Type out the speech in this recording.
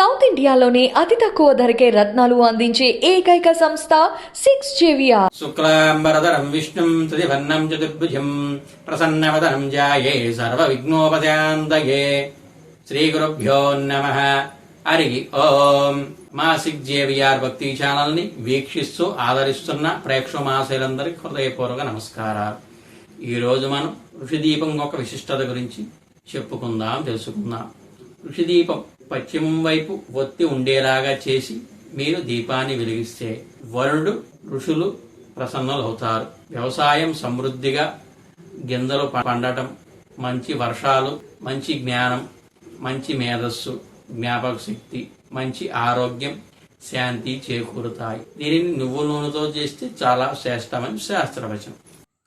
South ఇండియాలోనే అతి తక్కువ ధరకే రత్నాలు అందించే ఏకైక సంస్థ సిక్స్ జేవియా శుక్లాంబరధరం విష్ణుం త్రివర్ణం చతుర్భుజం ప్రసన్నవదనం జాయే సర్వవిఘ్నోపశాంతయే శ్రీగురుభ్యో నమ. హరి ఓం. మాసిక్ జేవిఆర్ భక్తి ఛానల్ని వీక్షిస్తూ ఆదరిస్తున్న ప్రేక్షమాశయులందరికీ హృదయపూర్వక నమస్కారాలు. ఈ రోజు మనం ఋషిదీపం యొక్క విశిష్టత గురించి చెప్పుకుందాం తెలుసుకుందాం. ఋషిదీపం పశ్చిమం వైపు ఒత్తి ఉండేలాగా చేసి మీరు దీపాన్ని వెలిగిస్తే వరుణుడు ఋషులు ప్రసన్నులవుతారు. వ్యవసాయం సమృద్ధిగా గింజలు పండటం మంచి వర్షాలు మంచి జ్ఞానం మంచి మేధస్సు జ్ఞాపక శక్తి మంచి ఆరోగ్యం శాంతి చేకూరుతాయి. దీనిని నువ్వు నూనెతో చేస్తే చాలా శ్రేష్టమని శాస్త్రవచనం.